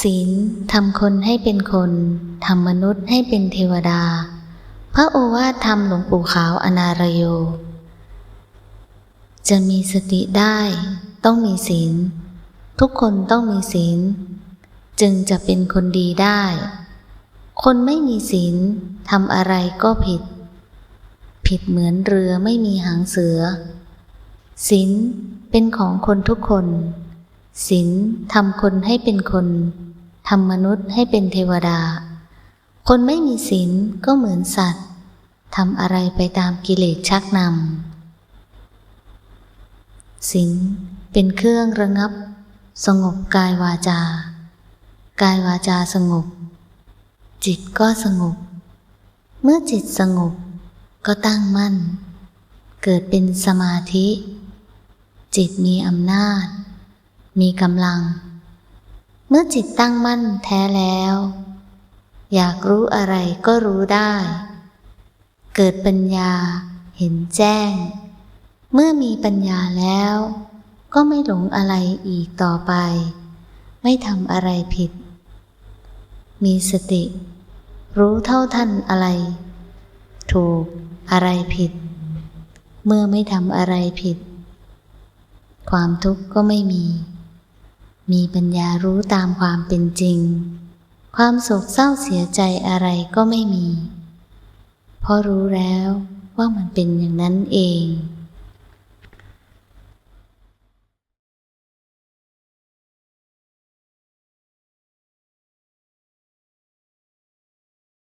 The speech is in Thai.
ศีลทำคนให้เป็นคนทำมนุษย์ให้เป็นเทวดา พระโอวาทธรรมหลวงปู่ขาวอนารโย จะมีสติได้ต้องมีศีล ทุกคนต้องมีศีล จึงจะเป็นคนดีได้ คนไม่มีศีลทำอะไรก็ผิด ผิดเหมือนเรือไม่มีหางเสือศีลเป็นของคนทุกคนศีลทำคนให้เป็นคน ทำมนุษย์ให้เป็นเทวดา คนไม่มีศีลก็เหมือนสัตว์ทำอะไรไปตามกิเลสชักนำศีลเป็นเครื่องระงับ สงบกายวาจา กายวาจาสงบ จิตก็สงบ เมื่อจิตสงบก็ตั้งมั่น เกิดเป็นสมาธิ จิตมีอำนาจ มีกำลัง เมื่อจิตตั้งมั่นแท้แล้ว อยากรู้อะไรก็รู้ได้ เกิดปัญญาเห็นแจ้ง เมื่อมีปัญญาแล้ว ก็ไม่หลงอะไรอีกต่อไป ไม่ทำอะไรผิด มีสติ รู้เท่าทันอะไร ถูกอะไรผิด เมื่อไม่ทำอะไรผิด ความทุกข์ก็ไม่มี มีปัญญารู้ตามความเป็นจริง ความโศกเศร้าเสียใจอะไรก็ไม่มี เพราะรู้แล้วว่ามันเป็นอย่างนั้นเอง